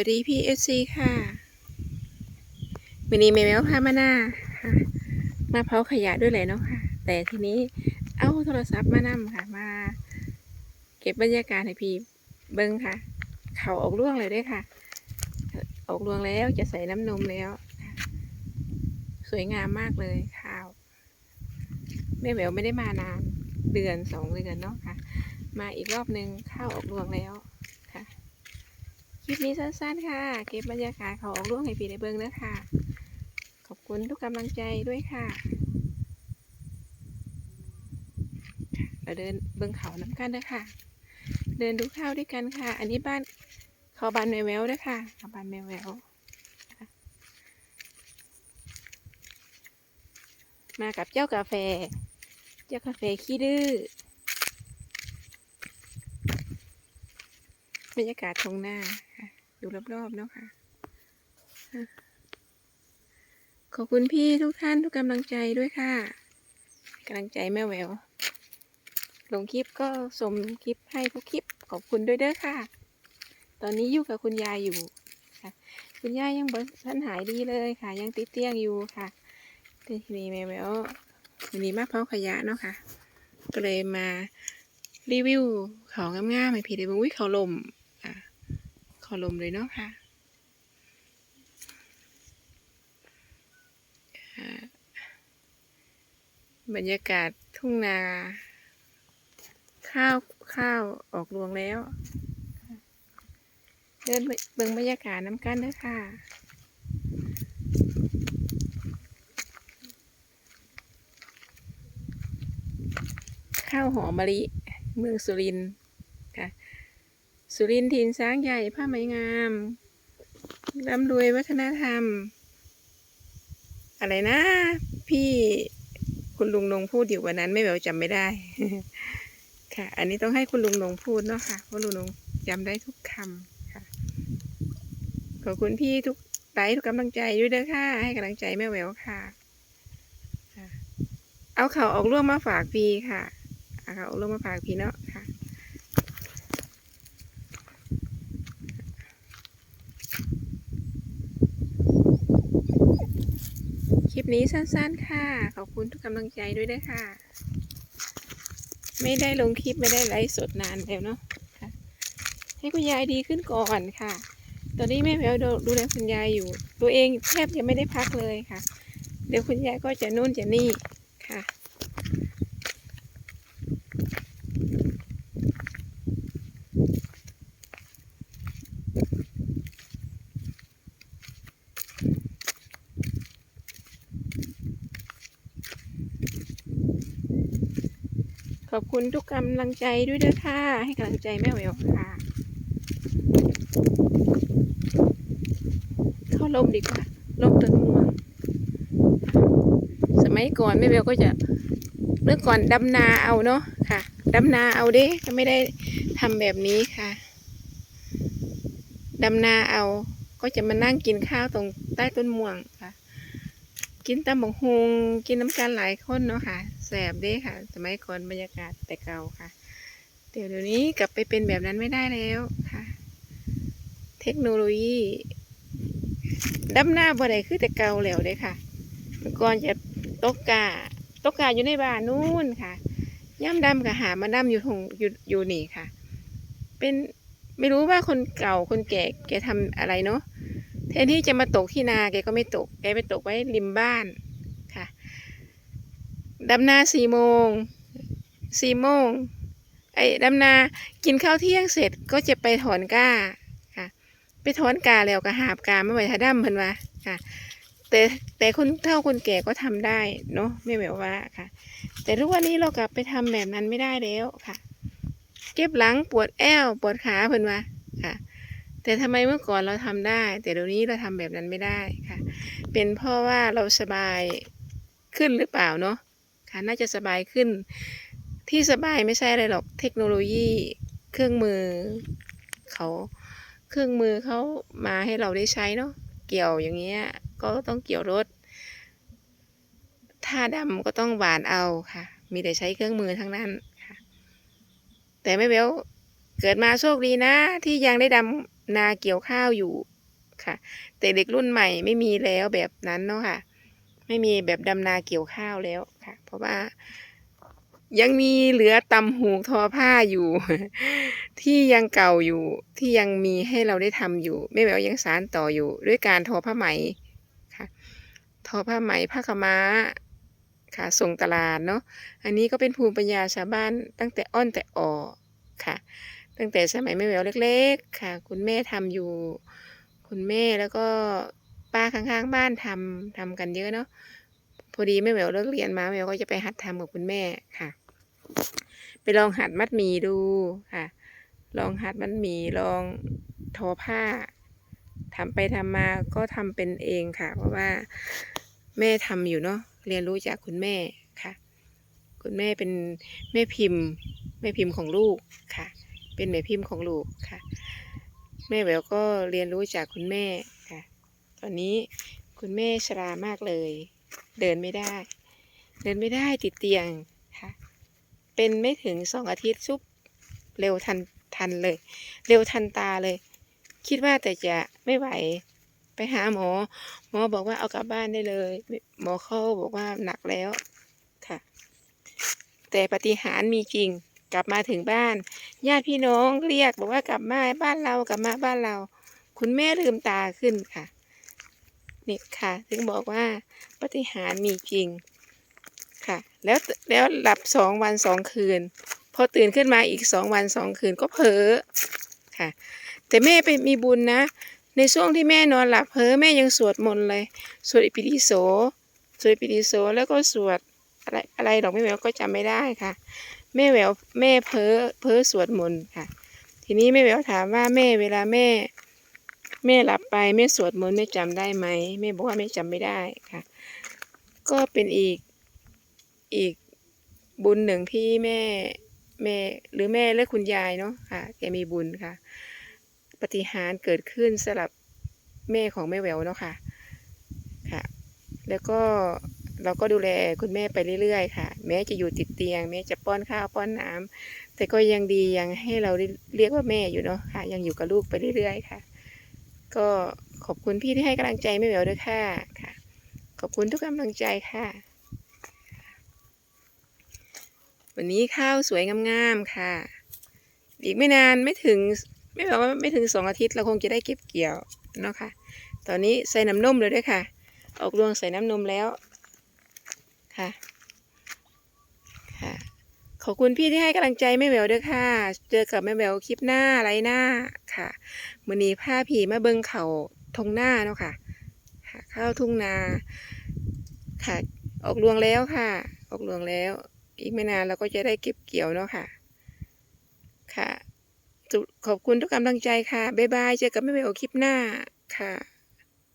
วัสดีพี่เอซีค่ะวันนี้แมวพามาหน้าค่ะมาเผาขยะด้วยเลยเนาะค่ะ แต่ทีนี้เอาโทรศัพท์มานํค่ะ มา เก็บบรรยากาศให้พี่เบิ้งค่ะ เขาออกร่วงเลยด้วยค่ะ ออกรวงแล้วจะใส่น้ำนมแล้ว สวยงามมากเลยข้าวแม่แหววไม่ได้มานานเดือนสองเดือนเนาะค่ะ มาอีกรอบหนึ่งข้าวออกรวงแล้ว คลิปนี้สั้นๆค่ะ เก็บบรรยากาศเขาออกร่วงให้พี่ได้เบิ้งนะค่ะขอบคุณทุกกำลังใจด้วยค่ะ เราเดินเบิ้งเขาน้ำกันเด้อค่ะเดินดูข้าวด้วยกันค่ะ อันนี้บ้านเขาบ้านแมวแววด้อค่ะเขาบ้านแมวแววมากับเจ้ากาแฟ เจ้ากาแฟขี้ดื้อ บรรยากาศตรงหน้าค่ะดูรอบๆเนาะค่ะ ขอบคุณพี่ทุกท่านทุกกำลังใจด้วยค่ะกำลังใจแม่แววลงคลิปก็สมคลิปให้ทุกคลิปขอบคุณด้วยเด้อค่ะ ตอนนี้อยู่กับคุณยายอยู่ค่ะ คุณยายยังบ่ทันหายดีเลยค่ะ ยังติดเตียงอยู่ค่ะทีนี้แม่แวววันนี้มาเผาขยะเนาะค่ะ ก็เลยมารีวิวของงามๆให้พี่ได้เบิ่งวิเขาลม อะเขาลมเลยเนาะค่ะบรรยากาศทุ่งนา ข้าวข้าวออกรวงแล้ว เดินไปเบิ่งบรรยากาศน้ำกันเด้อค่ะข้าวหอมมะลิ เมืองสุรินทร์ค่ะ สุรินทร์ถิ่นช้างใหญ่ผ้าไหมงามร่ำรวยวัฒนธรรม อะไรนะ พี่คุณลุงนงพูดอยู่วันนั้นไม่แบบจำไม่ได้ ค่ะ อันนี้ต้องให้คุณลุงนงพูดเนาะค่ะเพราะลุงนงจำได้ทุกคำค่ะ ขอบคุณพี่ทุกไลค์ทุกกำลังใจด้วยเด้อค่ะ ให้กำลังใจแม่แหววค่ะ เอาข่าวออกร่วมมาฝากพี่ค่ะ เอาข่าวออกร่วมมาฝากพี่เนาะค่ะ คลิป นี้สั้นๆค่ะ ขอบคุณทุกกำลังใจด้วยด้วยค่ะ ไม่ได้ลงคลิปไม่ได้ไลฟ์สดนานแล้วเนาะะให้คุณยายดีขึ้นก่อนค่ะ ตอนนี้แม่แมวดูดูแลคุณยายอยู่ ตัวเองแทบจะไม่ได้พักเลยค่ะ เดี๋ยวคุณยายก็จะนู่นจะนี่ค่ะ ขอบคุณทุกกำลังใจด้วยด้วยค่ะ ให้กำลังใจแม่แววค่ะ เข้าลมดีกว่าลมต้นม่วงสมัยก่อนแม่แววก็จะเมื่อก่อนดำนาเอาเนาะค่ะดำนาเอาเด้ก็ไม่ได้ทำแบบนี้ค่ะดำนาเอาก็จะมานั่งกินข้าวตรงใต้ต้นม่วง กินตำบักฮงกินน้ำกันหลายคนเนาะค่ะแสบเด้ค่ะ สมัยก่อนบรรยากาศแต่เก่าค่ะ เดี๋ยวเดี๋ยวนี้กลับไปเป็นแบบนั้นไม่ได้แล้วค่ะ เทคโนโลยีดำหน้าบ่ได้คือแต่เก่าแล้วเด้ค่ะเมื่อก่อนจะตกกาตกกาอยู่ในบ้านนู่นค่ะย่ำดำกับหามาดำอยู่ทงอยู่อยู่นี่ค่ะ เป็นไม่รู้ว่าคนเก่าคนแก่แกทำอะไรเนาะ ทนที่จะมาตกที่นาแกก็ไม่ตก แกไปตกไว้ริมบ้านค่ะดำนาสี่โมงสี่โมงไอ้ดำนากินข้าวเที่ยงเสร็จก็จะไปถอนก้าค่ะ ไปถอนกาแล้วก็หาบกาไมาไหว้ทาดำเพิ่นว่าค่ะ แต่แต่คนเฒ่าคนแก่ก็ทำได้เนาะไม่แบบว่าค่ะ แต่ทุกวันนี้เรากลับไปทำแบบนั้นไม่ได้แล้วค่ะ เก็บหลังปวดแอวปวดขาเพิ่นว่าค่ะ แต่ทำไมเมื่อก่อนเราทำได้ แต่เดี๋ยวนี้เราทำแบบนั้นไม่ได้ค่ะ เป็นเพราะว่าเราสบายขึ้นหรือเปล่าเนาะค่ะน่าจะสบายขึ้น ที่สบายไม่ใช่อะไรหรอกเทคโนโลยีเครื่องมือเขาเครื่องมือเขามาให้เราได้ใช้เนาะเกี่ยวอย่างเงี้ยก็ต้องเกี่ยวรถถ้าดำก็ต้องหวานเอาค่ะ มีแต่ใช้เครื่องมือทั้งนั้นค่ะ แต่ไม่เบลเกิดมาโชคดีนะ ที่ยังได้ดำ นาเกี่ยวข้าวอยู่ค่ะ แต่เด็กรุ่นใหม่ไม่มีแล้วแบบนั้นเนาะค่ะ ไม่มีแบบดำนาเกี่ยวข้าวแล้วค่ะ เพราะว่ายังมีเหลือตำหูทอผ้าอยู่ ที่ยังเก่าอยู่ ที่ยังมีให้เราได้ทำอยู่แม่แหววยังสานต่ออยู่ ด้วยการทอผ้าไหมค่ะ ทอผ้าไหมผ้าขม้าค่ะส่งตลาดเนาะอันนี้ก็เป็นภูมิปัญญาชาวบ้านตั้งแต่อ้อนแต่ออค่ะ ตั้งแต่สมัยแม่แววเล็ก ๆ ค่ะ คุณแม่ทำอยู่ คุณแม่แล้วก็ป้าข้างๆบ้านทำทำกันเยอะเนาะพอดีแม่แววเลิกเรียนมาแม่แววก็จะไปหัดทำกับคุณแม่ค่ะ ไปลองหัดมัดหมี่ดูค่ะ ลองหัดมัดหมี่ลองทอผ้าทำไปทำมาก็ทำเป็นเองค่ะ เพราะว่าแม่ทำอยู่เนาะเรียนรู้จากคุณแม่ค่ะ คุณแม่เป็นแม่พิมพ์แม่พิมพ์ของลูกค่ะ เป็นแม่พิมพ์ของลูกค่ะ แม่แววก็เรียนรู้จากคุณแม่ค่ะ ตอนนี้คุณแม่ชรามากเลย เดินไม่ได้ เดินไม่ได้ติดเตียงค่ะ เป็นไม่ถึงสองอาทิตย์ซุปเร็วทันทันเลย เร็วทันตาเลย คิดว่าแต่จะไม่ไหวไปหาหมอ หมอบอกว่าเอากลับบ้านได้เลย หมอเขาบอกว่าหนักแล้วค่ะ แต่ปฏิหารมีจริง กลับมาถึงบ้าน ญาติพี่น้องเรียกบอกว่ากลับมาบ้านเรากลับมาบ้านเรา คุณแม่ลืมตาขึ้นค่ะนี่ค่ะ ถึงบอกว่าปฏิหารมีจริงค่ะ แล้วแล้วหลับสองวันสองคืน พอตื่นขึ้นมาอีกสองวันสองคืนก็เพ้อค่ะ แต่แม่ไปมีบุญนะ ในช่วงที่แม่นอนหลับเพ้อแม่ยังสวดมนต์เลย สวดอิปิปิโสสวดอิปิปิโสแล้วก็สวดอะไรอะไรดอกแม่แหววก็จำไม่ได้ค่ะ แม่แววแม่เพ้อเพ้อสวดมนต์ค่ะ ทีนี้แม่แววถามว่าแม่เวลาแม่ แม่หลับไปแม่สวดมนต์แม่จำได้ไหมแม่บอกว่าแม่จำไม่ได้ค่ะ ก็เป็นอีกอีกบุญหนึ่งที่แม่แม่หรือแม่และคุณยายเนาะค่ะแกมีบุญค่ะ ปฏิหารเกิดขึ้นสำหรับแม่ของแม่แววเนาะค่ะค่ะ แล้วก็ เราก็ดูแลคุณแม่ไปเรื่อยๆ ค่ะ แม้จะอยู่ติดเตียง แม้จะป้อนข้าวป้อนน้ำแต่ก็ยังดียังให้เราเรียกว่าแม่อยู่เนาะค่ะ ยังอยู่กับลูกไปเรื่อยๆ ค่ะ ก็ขอบคุณพี่ที่ให้กำลังใจแม่แหววด้วยค่ะค่ะ ขอบคุณทุกกำลังใจค่ะ วันนี้ข้าวสวยงามๆค่ะ อีกไม่นานไม่ถึงไม่บอกว่าไม่ถึงสองอาทิตย์เราคงจะได้เก็บเกี่ยวเนาะค่ะ ตอนนี้ใส่น้ำนมเลยด้วยค่ะ ออกรวงใส่น้ำนมแล้ว ค่ะค่ะ ขอบคุณพี่ที่ให้กำลังใจแม่แววด้วยค่ะ เจอกับแม่แววคลิปหน้าไรหน้าค่ะมือนี้ผ้าผีมาเบิงเขาทงหน้าเนาะค่ะค่ะเข้าวทุ่งนาค่ะ ออกรวงแล้วค่ะ ออกรวงแล้ว อีกไม่นานเราก็จะได้เก็บเกี่ยวเนาะค่ะ ค่ะขอบคุณทุกกำลังใจค่ะ บ๊ายบาย เจอกันไม่เวลคลิปหน้าค่ะ